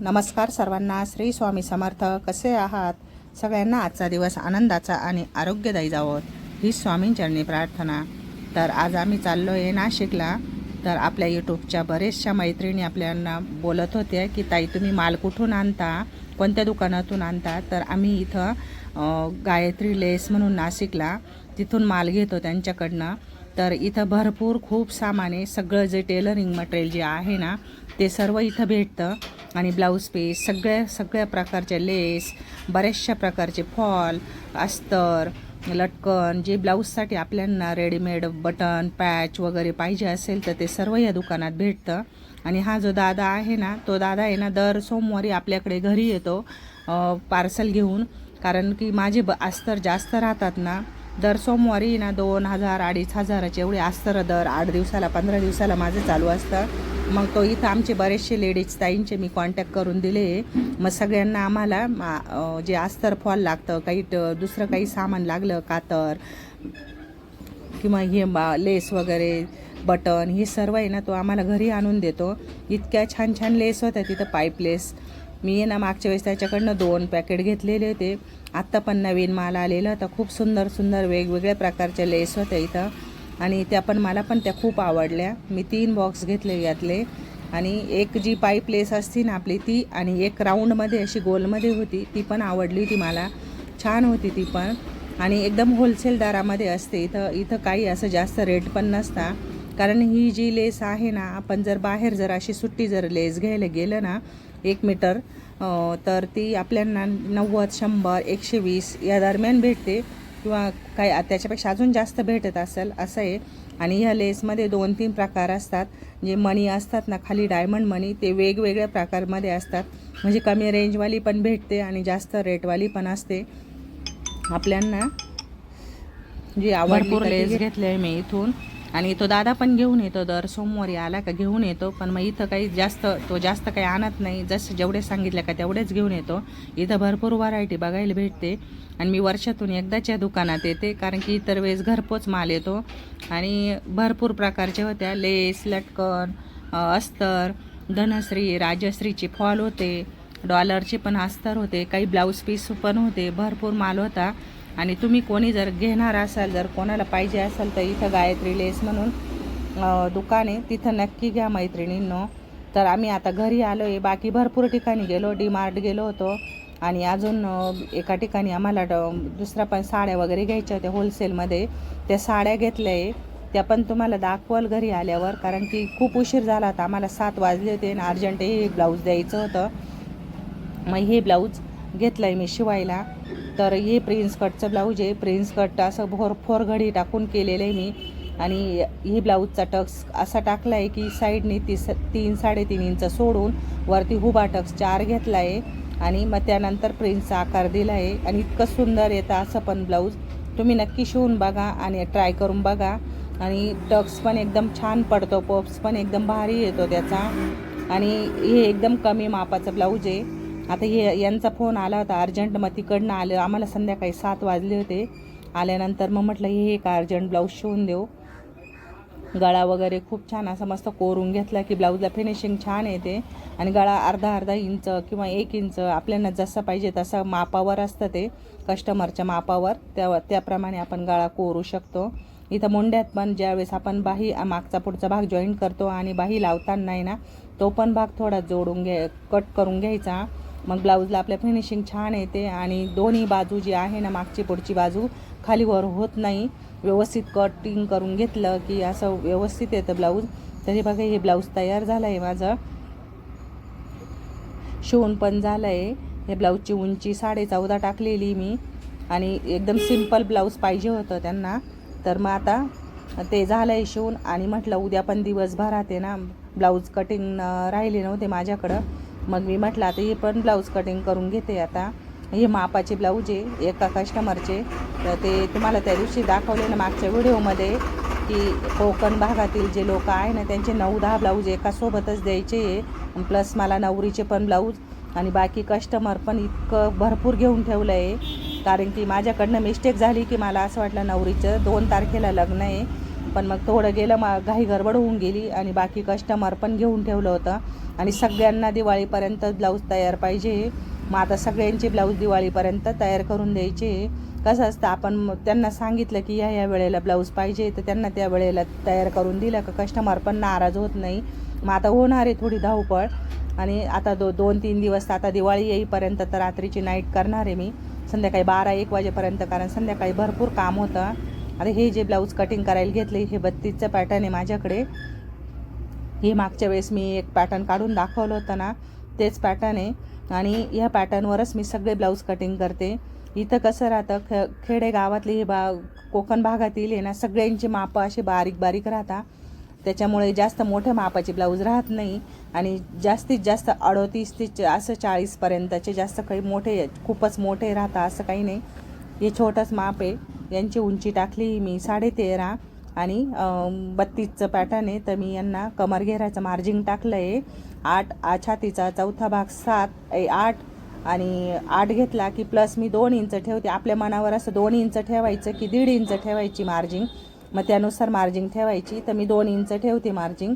नमस्कार सर्वांना श्री स्वामी समर्थ. कसे आहात? सगळ्यांना आजचा दिवस आनंदाचा आणि आरोग्यदायी जावं. ही स्वामींचरणी प्रार्थना. तर आज आम्ही चाललो आहे नाशिकला. तर आपल्या यूट्यूबच्या बरेचशा मैत्रिणी आपल्याला बोलत होत्या की ताई तुम्ही माल कुठून आणता? कोणत्या दुकानातून आणता? तर आम्ही इथं गायत्री लेस म्हणून नाशिकला. तिथून माल घेतो त्यांच्याकडनं. तर इथं भरपूर खूप सामान आहे. सगळं जे टेलरिंग मटेरियल जे आहे ना ते सर्व इथं भेटतं. आणि ब्लाऊज पीस सगळ्या सगळ्या प्रकारचे लेस बऱ्याचशा प्रकारचे फॉल अस्तर लटकन जे ब्लाऊजसाठी आपल्यांना रेडीमेड बटन पॅच वगैरे पाहिजे असेल तर ते सर्व या दुकानात भेटतं. आणि हा जो दादा आहे ना तो दादा आहे ना दर सोमवारी आपल्याकडे घरी येतो पार्सल घेऊन. कारण की माझे ब अस्तर जास्त राहतात ना दर सोमवारी ना दोन हजार अडीच हजाराचे एवढे अस्तर दर आठ दिवसाला पंधरा दिवसाला माझं चालू असतं. मग तो इथं आमचे बरेचसे लेडीज ताईंचे मी कॉन्टॅक्ट करून दिले. मग सगळ्यांना आम्हाला मा- जे अस्तर फॉल लागतं काही ट- दुसरं काही सामान लागलं कातर किंवा हे बा लेस वगैरे बटन हे सर्व आहे ना तो आम्हाला घरी आणून देतो. इतक्या छान छान लेस होत्या तिथं पाईप लेस मी आहे ना मागच्या वेळेस त्याच्याकडनं दोन पॅकेट घेतलेले होते. आत्ता पण नवीन माल आलेला होता. खूप सुंदर सुंदर वेगवेगळ्या प्रकारच्या लेस होत्या इथं. आणि त्या पण मला पण त्या खूप आवडल्या. मी तीन बॉक्स घेतले यातले. आणि एक जी पाईप लेस असती ना आपली ती आणि एक राऊंडमध्ये अशी गोलमध्ये होती ती पण आवडली ती मला. छान होती ती पण. आणि एकदम होलसेल दरामध्ये असते. इथं इथं काही असं जास्त रेट पण नसता. कारण ही जी लेस आहे ना आपण जर बाहेर जर अशी सुट्टी जर लेस घ्यायला गेलं ना एक मीटर तर ती आपल्याला नव्वद शंभर एकशे वीस या दरम्यान भेटते. किंवा काही त्याच्यापेक्षा अजून जास्त भेटत असेल असं आहे आणि ह्या लेसमध्ये दोन तीन प्रकार असतात. जे मणी असतात ना खाली डायमंड मणी ते वेगवेगळ्या प्रकारमध्ये असतात. म्हणजे कमी रेंजवाली पण भेटते आणि जास्त रेटवाली पण असते. आपल्यांना जी आवडली लेस घेतले आहे मी इथून. आणि तो दादा पण घेऊन येतो दर सोमवारी आला का घेऊन येतो. पण मग इथं काही जास्त तो जास्त काही आणत नाही. जसं जेवढे सांगितलं का तेवढेच घेऊन येतो. इथं भरपूर व्हरायटी बघायला भेटते. आणि मी वर्षातून एकदाच या दुकानात येते. कारण की इतर वेळेस घरपोच माल येतो. आणि भरपूर प्रकारचे होत्या. लेस लटकन अस्तर धनश्री राजश्रीचे फॉल होते. डॉलरचे पण अस्तर होते. काही ब्लाऊज पीस पण होते. भरपूर माल होता. आणि तुम्ही कोणी जर घेणार असाल जर कोणाला पाहिजे असेल तर इथं गायत्री लेस म्हणून दुकान आहे. तिथं नक्की घ्या मैत्रिणींनो. तर आम्ही आता घरी आलो आहे बाकी भरपूर ठिकाणी गेलो. डी मार्ट गेलो होतो. आणि अजून एका ठिकाणी आम्हाला ड- दुसऱ्या पण साड्या वगैरे घ्यायच्या होत्या होलसेलमध्ये. त्या साड्या घेतल्या आहे त्या पण तुम्हाला दाखवाल घरी आल्यावर. कारण की खूप उशीर झाला होता. आम्हाला सात वाजले होते आणि अर्जंट हे ब्लाऊज द्यायचं होतं. मग हे ब्लाऊज घेतलं आहे मी शिवायला. तर हे प्रिन्स कटचं ब्लाऊज आहे. प्रिन्स कट असं भोर फोर घडी टाकून केलेलं आहे मी. आणि ही ब्लाऊजचा टक्स असा टाकला आहे की साईडने ती स तीन साडेतीन इंच सोडून वरती हुबा टक्स चार घेतला आहे आणि मग त्यानंतर प्रिन्सचा आकार दिला आहे आणि इतकं सुंदर येतं असं पण ब्लाऊज. तुम्ही नक्की शिवून बघा आणि ट्राय करून बघा. आणि टक्स पण एकदम छान पडतो. पप्स पण एकदम भारी येतो त्याचा. आणि हे एकदम कमी मापाचं ब्लाऊज आहे. आता हे यांचा फोन आला होता अर्जंट मग तिकडनं आलं. आम्हाला संध्याकाळी सात वाजले होते. आल्यानंतर मग म्हटलं हे एक अर्जंट ब्लाऊज शिवून देऊ. गळा वगैरे खूप छान असा मस्त कोरून घेतला की ब्लाऊजला फिनिशिंग छान येते. आणि गळा अर्धा अर्धा इंच किंवा एक इंच आपल्याला जसं पाहिजे तसं मापावर असतं ते कस्टमरच्या मापावर. त्या त्याप्रमाणे आपण गळा कोरू शकतो. इथं मुंड्यात पण ज्यावेळेस आपण बाही मागचा पुढचा भाग जॉईन करतो आणि बाही लावताना आहे ना तो पण भाग थोडा जोडून घ्या कट करून घ्यायचा. मग ब्लाऊजला आपल्या फिनिशिंग छान येते आणि दोन्ही बाजू जी आहे ना मागची पुढची बाजू खालीवर होत नाही. व्यवस्थित कटिंग करून घेतलं की असं व्यवस्थित येतं ब्लाऊज. तरी बघा हे ब्लाऊज तयार झालं आहे माझं. शिवून पण झालं आहे हे ब्लाऊजची उंची साडे चौदा टाकलेली मी. आणि एकदम सिंपल ब्लाऊज पाहिजे होतं त्यांना. तर मग आता ते झालं आहे शिवून. आणि म्हटलं उद्या पण दिवसभरात आहे ना ब्लाऊज कटिंग राहिले नव्हते माझ्याकडं. मग मी म्हटलं आता हे पण ब्लाऊज कटिंग करून घेते आता. हे मापाचे ब्लाऊज आहे एका कस्टमरचे तर ते तुम्हाला त्या दिवशी दाखवले ना मागच्या व्हिडिओमध्ये की कोकण भागातील जे लोक आहे ना त्यांचे नऊ दहा ब्लाऊज एकासोबतच द्यायचे आहे. प्लस मला नवरीचे पण ब्लाऊज आणि बाकी कस्टमर पण इतकं भरपूर घेऊन ठेवलं आहे कारण की माझ्याकडनं मिस्टेक झाली की मला असं वाटलं नवरीचं दोन तारखेला लग्न आहे. पण मग थोडं गेलं मा घाई गडबड होऊन गेली आणि बाकी कस्टमर पण घेऊन ठेवलं होतं. आणि सगळ्यांना दिवाळीपर्यंत ब्लाऊज तयार पाहिजे. मग आता सगळ्यांचे ब्लाऊज दिवाळीपर्यंत तयार करून द्यायचे. कसं असतं आपण त्यांना सांगितलं की ह्या ह्या वेळेला ब्लाऊज पाहिजे तर त्यांना त्या वेळेला तयार करून दिलं. का कस्टमर पण नाराज होत नाही. मग आता होणार आहे थोडी धावपळ. आणि आता दो दोन तीन दिवस आता दिवाळी येईपर्यंत तर रात्रीची नाईट करणार आहे मी. संध्याकाळी बारा एक वाजेपर्यंत कारण संध्याकाळी भरपूर काम होतं. आता हे जे ब्लाऊज कटिंग करायला घेतले हे बत्तीसचं पॅटर्न आहे माझ्याकडे. हे मागच्या वेळेस मी एक पॅटर्न काढून दाखवलं होतं ना तेच पॅटर्न आहे. आणि ह्या पॅटर्नवरच मी सगळे ब्लाऊज कटिंग करते. इथं कसं राहतं ख खेडे गावातले हे बा कोकण भागातील आहे ना सगळ्यांची मापं असे बारीक बारीक राहतात त्याच्यामुळे जास्त मोठ्या मापाचे ब्लाऊज राहत नाही. आणि जास्तीत जास्त अडतीस ते असं चाळीसपर्यंतचे जास्त काही मोठे खूपच मोठे राहतात असं काही नाही. हे छोटंच माप आहे. यांची उंची टाकली मी साडे तेरा आणि बत्तीसचं पॅटर्न आहे. तर मी यांना कमर घेराचं मार्जिंग टाकलं आहे आठ आ छातीचा चौथा भाग सात ए, आठ आणि आठ घेतला की प्लस मी दोन इंच ठेवते. आपल्या मनावर असं दोन इंच ठेवायचं की दीड इंच ठेवायची मार्जिंग. मग त्यानुसार मार्जिंग ठेवायची. तर मी दोन इंच ठेवते मार्जिंग.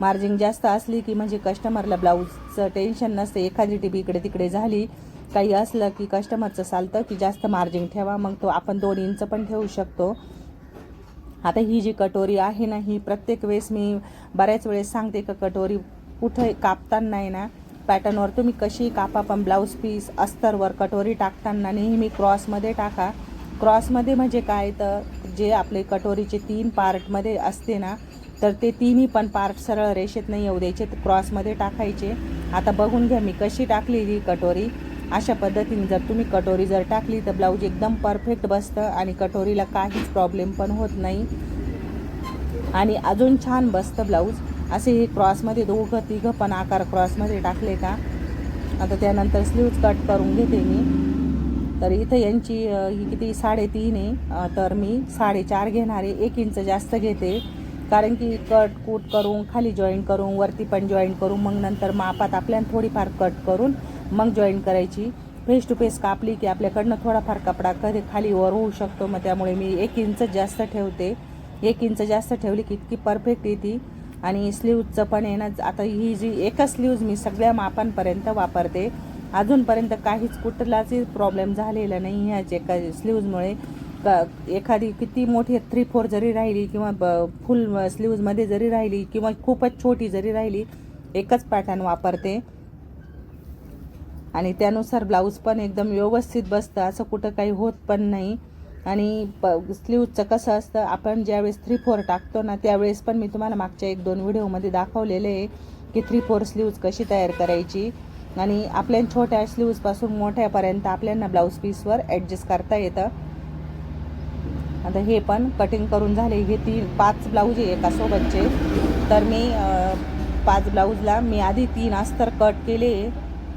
मार्जिंग जास्त असली की म्हणजे कस्टमरला ब्लाऊजचं टेन्शन नसते. एखादी टिप इकडे तिकडे झाली काही असलं की कस्टमरचं चालतं की जास्त मार्जिन ठेवा मग तो आपण दोन इंच पण ठेवू शकतो. आता ही जी कटोरी आहे ना ही प्रत्येक वेळेस मी बऱ्याच वेळेस सांगते का कटोरी कुठं कापताना आहे ना पॅटर्नवर तुम्ही कशी कापा पण ब्लाऊज पीस अस्तरवर कटोरी टाकताना नेहमी क्रॉसमध्ये टाका. क्रॉसमध्ये म्हणजे काय? तर जे आपले कटोरीचे तीन पार्टमध्ये असते ना तर ते तिन्ही पण पार्ट सरळ रेषेत नाही येऊ द्यायचे तर क्रॉसमध्ये टाकायचे. आता बघून घ्या मी कशी टाकली ही कटोरी. अशा पद्धतीने जर तुम्ही कटोरी जर टाकली तर ब्लाऊज एकदम परफेक्ट बसतं आणि कटोरीला काहीच प्रॉब्लेम पण होत नाही. आणि अजून छान बसतं ब्लाऊज. असे हे क्रॉसमध्ये दोघं तिघं पण आकार क्रॉसमध्ये टाकले का? आता त्यानंतर स्लीव्ज कट करून घेते मी. तर इथं यांची ही किती? साडेतीन आहे. तर मी साडेचार घेणार आहे. एक इंच जास्त घेते. कारण की कट कूट करून खाली जॉईन करून वरती पण जॉईन करून मग नंतर मापात आपल्याला थोडीफार कट करून मग जॉईन करायची. फेस टू फेस कापली की आपल्याकडनं थोडाफार कपडा कधी खाली वर होऊ शकतो मग त्यामुळे मी एक इंच जास्त ठेवते. एक इंच जास्त ठेवली की इतकी परफेक्ट येते. आणि स्लीवचं पण आहे ना आता ही जी एकच स्लीव्ज मी सगळ्या मापांपर्यंत वापरते. अजूनपर्यंत काहीच कुठलाच प्रॉब्लेम झालेला नाही ह्याच एका स्लीव्जमुळे क एखादी किती मोठी थ्री फोर जरी राहिली किंवा ब फुल स्लीव्जमध्ये जरी राहिली किंवा खूपच छोटी जरी राहिली एकच पॅटर्न वापरते. आणि त्यानुसार ब्लाऊज पण एकदम व्यवस्थित बसतं असं कुठं काही होत पण नाही. आणि प स्लीवचं कसं असतं आपण ज्यावेळेस थ्री फोर टाकतो ना त्यावेळेस पण मी तुम्हाला मागच्या एक दोन व्हिडिओमध्ये दाखवलेले आहे की थ्री फोर स्लीव्ज कशी तयार करायची. आणि आपल्या छोट्या स्लीव्जपासून मोठ्यापर्यंत आपल्याला ब्लाऊज पीसवर ॲडजस्ट करता येतं. आता हे पण कटिंग करून झाले. हे तीन पाच ब्लाऊज आहे एका सोबतचे तर मी पाच ब्लाऊजला मी आधी तीन अस्तर कट केले.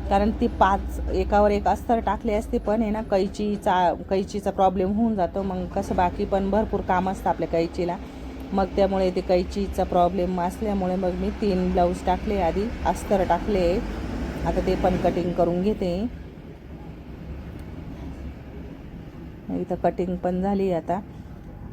कारण ती पाच एकावर एक अस्तर टाकले असते पण आहे ना कैचीचा कैचीचा प्रॉब्लेम होऊन जातो. मग कसं बाकी पण भरपूर काम असतं आपल्या कैचीला. मग त्यामुळे ते कैचीचा प्रॉब्लेम असल्यामुळे मग मी तीन ब्लाऊज टाकले आधी अस्तर टाकले. आता ते पण कटिंग करून घेते. इथं कटिंग पण झाली आता.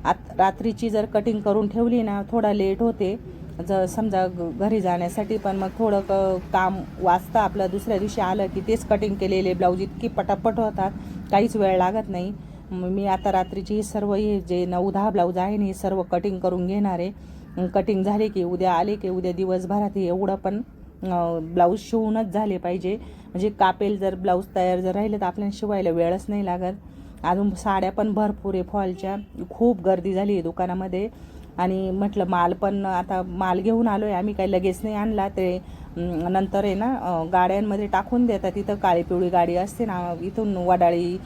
आत रात्रीची जर कटिंग करून ठेवली ना थोडा लेट होते. जर समजा ग- घरी जाण्यासाठी पण मग थोडं क काम वाचतं आपलं दुसऱ्या दिवशी आलं की तेच कटिंग केलेले ब्लाऊज इतकी पटापट होतात. काहीच वेळ लागत नाही. मी आता रात्रीची ही सर्व हे जे नऊ दहा ब्लाऊज आहे ना हे सर्व कटिंग करून घेणार आहे. कटिंग झाले की उद्या आले की उद्या दिवसभरात एवढं पण ब्लाऊज शिवूनच झाले पाहिजे. म्हणजे कापेल जर ब्लाऊज तयार जर राहिले तर आपल्याला शिवायला वेळच नाही लागत. अजून साड्या पण भरपूर आहे फॉलच्या. खूप गर्दी झाली आहे दुकानामध्ये. आणि म्हटलं माल पण आता माल घेऊन आलो आहे आम्ही काही लगेच नाही आणला. ते नंतर आहे ना गाड्यांमध्ये टाकून देतात. तिथं काळी पिवळी गाडी असते ना इथून वडाळी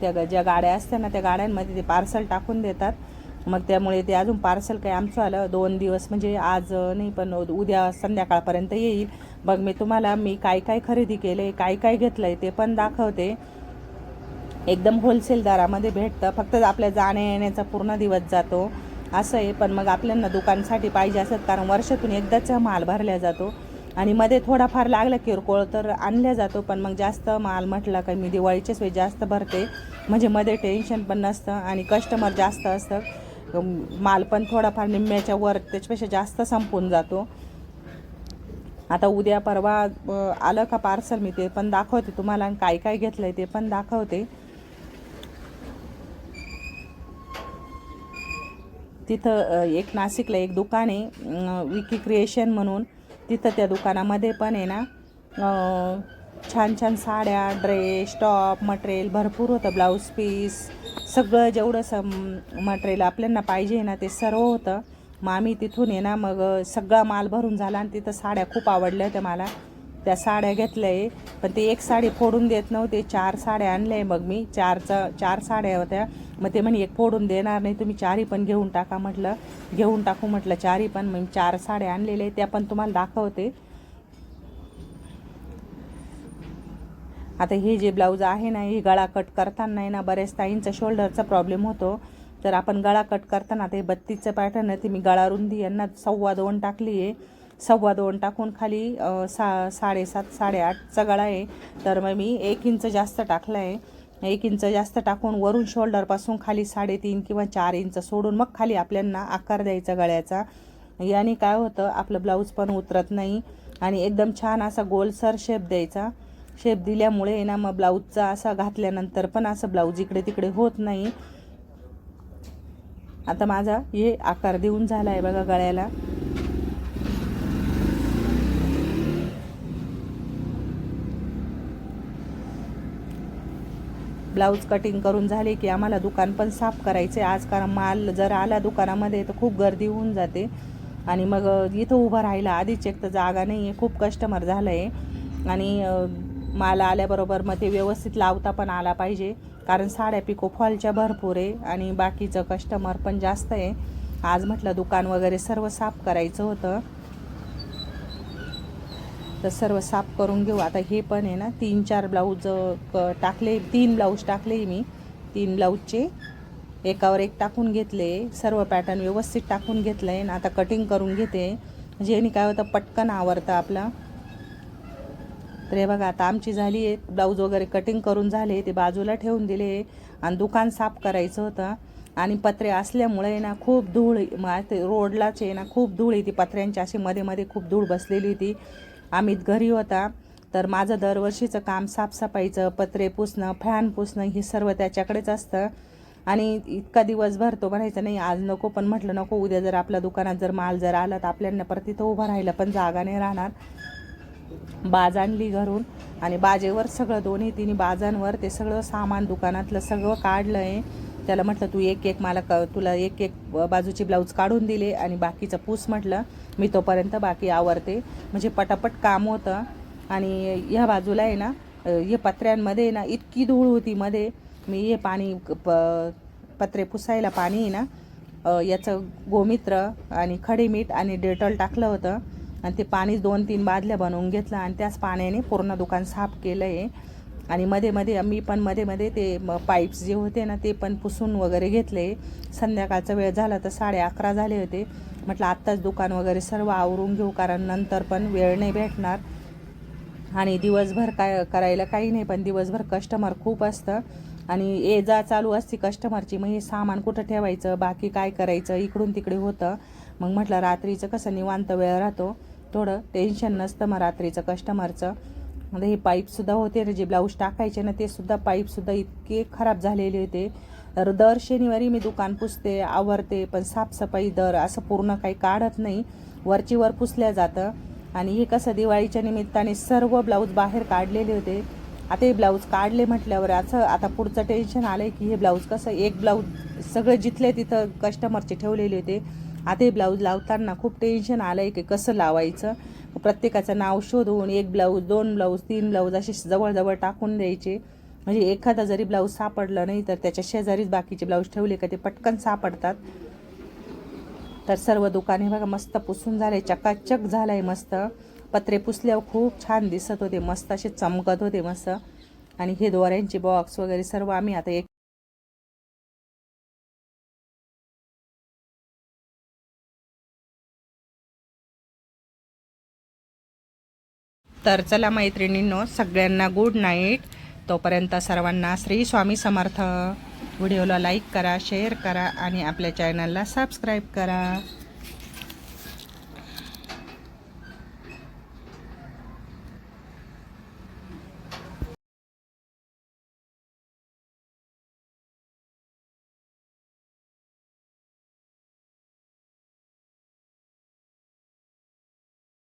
त्या ज्या गाड्या असतात ना त्या गाड्यांमध्ये ते पार्सल टाकून देतात. मग त्यामुळे ते अजून पार्सल काही आमचं आलं. दोन दिवस म्हणजे आज नाही पण उद्या संध्याकाळपर्यंत येईल. मग मी तुम्हाला मी काय काय खरेदी केले काय काय घेतलं आहे ते पण दाखवते. एकदम होलसेल दरामध्ये भेटतं. फक्त आपल्या जाण्या येण्याचा पूर्ण दिवस जातो. असं आहे पण मग आपल्यांना दुकानसाठी पाहिजे असत कारण वर्षातून एकदाच माल भरला जातो. आणि मध्ये थोडाफार लागला किरकोळ तर आणल्या जातो पण मग जास्त माल म्हटला का मी दिवाळीच्याच वेळी जास्त भरते. म्हणजे मध्ये टेन्शन पण नसतं आणि कस्टमर जास्त असतं माल पण थोडाफार निम्म्याच्या वर त्याच्यापेक्षा जास्त संपून जातो. आता उद्या परवा आलं का पार्सल मी ते पण दाखवते तुम्हाला आणि काय काय घेतलं आहे ते पण दाखवते. तिथं एक नाशिकला एक दुकान आहे विकी क्रिएशन म्हणून. तिथं त्या दुकानामध्ये पण आहे ना छान छान साड्या ड्रेस टॉप मटेरियल भरपूर होतं ब्लाऊज पीस सगळं जेवढं स मटेरियल आपल्याला पाहिजे ना ते सर्व होतं. मग आम्ही तिथून आहे ना मग सगळा माल भरून झाला आणि तिथं साड्या खूप आवडल्या होत्या मला. त्या साड्या घेतल्या आहे. पण ते एक साडी फोडून देत नव्हते चार साड्या आणल्या आहे मग मी. चारचा चार साड्या होत्या. मग ते म्हणे एक फोडून देणार नाही तुम्ही चारही पण घेऊन टाका म्हटलं. घेऊन टाकू म्हटलं चारही पण. मग चार साड्या आणलेल्या आहे त्या पण तुम्हाला दाखवते. आता हे जे ब्लाऊज आहे ना हे गळा कट करताना आहे ना बऱ्याच ताईंचा शोल्डरचा प्रॉब्लेम होतो. तर आपण गळा कट करताना ते बत्तीचं पॅटर्न आहे ते मी गळा रुंदी यांना सव्वा दोन टाकली आहे. सव्वा दोन टाकून खाली सा साडेसात साडेआठचा गळा आहे. तर मग मी एक इंच जास्त टाकला आहे एक इंच जास्त टाकून वरून शोल्डरपासून खाली साडेतीन किंवा चार इंच सोडून मग खाली आपल्यांना आकार द्यायचा गळ्याचा. याने काय होतं आपलं ब्लाऊज पण उतरत नाही आणि एकदम छान असा गोलसर शेप द्यायचा. शेप दिल्यामुळे ना मग ब्लाऊजचा असा घातल्यानंतर पण असं ब्लाऊज इकडे तिकडे होत नाही. आता माझा हे आकार देऊन झाला आहे बघा गळ्याला. ब्लाऊज कटिंग करून झाले की आम्हाला दुकान पण साफ करायचे. आज कारण माल जर आला दुकानामध्ये तर खूप गर्दी होऊन जाते. आणि मग इथं उभं राहिला आधीच एक तर जागा नाही आहे खूप कस्टमर झालं आहे आणि माल आल्याबरोबर मग ते व्यवस्थित लावता पण आला पाहिजे. कारण साड्या पिको फॉलच्या भरपूर आहे. आणि बाकीचं कस्टमर पण जास्त आहे. आज म्हटलं दुकान वगैरे सर्व साफ करायचं होतं. तर सर्व साफ करून घेऊ. आता हे पण आहे ना तीन चार ब्लाऊज क टाकले तीन ब्लाऊज टाकले मी. तीन ब्लाऊजचे एकावर एक टाकून घेतले. सर्व पॅटर्न व्यवस्थित टाकून घेतलं आहे आणि आता कटिंग करून घेते. म्हणजे जेणे काय होतं पटकन आवरतं आपला. तर हे बघा आता आमची झाली आहे. ब्लाऊज वगैरे कटिंग करून झाले. ते बाजूला ठेवून दिले. आणि दुकान साफ करायचं होतं. आणि पत्रे असल्यामुळे ना खूप धूळ मा- ते रोडलाच आहे ना खूप धूळ येते पत्र्यांची. अशी मध्ये मध्ये खूप धूळ बसलेली होती. अमित घरी होता तर माझं दरवर्षीचं काम साफसफाईचं पत्रे पुसणं फॅन पुसणं हे सर्व त्याच्याकडेच असतं. आणि इतका दिवस भरतो म्हणायचं नाही आज नको पण म्हटलं नको उद्या जर आपल्या दुकानात जर माल जर आला तर आपल्याला परत तिथं उभं राहिलं पण जागा नाही राहणार. बाज आणली घरून आणि बाजेवर सगळं दोन्ही तिन्ही बाजांवर ते सगळं सामान दुकानातलं सगळं काढलं आहे त्याला म्हटलं तू एक एक मला क तुला एक एक बाजूची ब्लाऊज काढून दिले आणि बाकीचं पूस म्हटलं मी तोपर्यंत बाकी आवरते. म्हणजे पटापट काम होतं. आणि ह्या बाजूला आहे ना हे पत्र्यांमध्ये आहे ना इतकी धूळ होती मध्ये. मी हे पाणी प पत्रे पुसायला पाणी आहे ना याचं गोमित्र आणि खडे मीठ आणि डेटॉल टाकलं होतं. आणि ते पाणी दोन तीन बादल्या बनवून घेतलं आणि त्याच पाण्याने पूर्ण दुकान साफ केलं आहे आणि मध्ये मध्ये मी पण मध्ये मध्ये ते पाईप्स जे होते ना ते पण पुसून वगैरे घेतले. संध्याकाळचा वेळ झाला तर साडे अकरा झाले होते. म्हटलं आत्ताच दुकान वगैरे सर्व आवरून घेऊ कारण नंतर पण वेळ नाही भेटणार. आणि दिवसभर काय करायला काही नाही पण दिवसभर कस्टमर खूप असतं. आणि ये जा चालू असते कस्टमरची मग हे सामान कुठं ठेवायचं बाकी काय करायचं इकडून तिकडे होतं. मग म्हटलं रात्रीचं कसं निवांत वेळ राहतो. थोडं टेन्शन नसतं मग रात्रीचं कस्टमरचं आता हे पाईपसुद्धा होते ना जे ब्लाऊज टाकायचे ना ते सुद्धा पाईपसुद्धा इतके खराब झालेले होते. तर दर शनिवारी मी दुकान पुसते आवरते पण साफसफाई दर असं पूर्ण काही काढत नाही. वरची वर पुसल्या जातं. आणि हे कसं दिवाळीच्या निमित्ताने सर्व ब्लाऊज बाहेर काढलेले होते. आता हे ब्लाऊज काढले म्हटल्यावर असं आता पुढचं टेन्शन आलं आहे की हे ब्लाऊज कसं एक ब्लाऊज सगळे जिथले तिथं कस्टमरचे ठेवलेले होते. आता हे ब्लाऊज लावताना खूप टेन्शन आलं आहे की कसं लावायचं. प्रत्येकाचं नाव शोधून एक ब्लाऊज दोन ब्लाऊज तीन ब्लाऊज असे जवळजवळ टाकून द्यायचे. म्हणजे एखादा जरी ब्लाऊज सापडलं नाही तर त्याच्या शेजारीच बाकीचे ब्लाऊज ठेवले का ते पटकन सापडतात. तर सर्व दुकाने बघा मस्त पुसून झाले चकाचक झालं आहे मस्त. पत्रे पुसल्यावर खूप छान दिसत होते मस्त असे चमकत होते मस्त. आणि हे दोऱ्यांचे बॉक्स वगैरे सर्व आम्ही आता एक तर चला मैत्रिणींनो सगळ्यांना गुड नाईट तोपर्यंत सर्वांना श्री स्वामी समर्थ. व्हिडिओला लाईक करा शेअर करा आणि आपल्या चॅनलला सबस्क्राईब करा.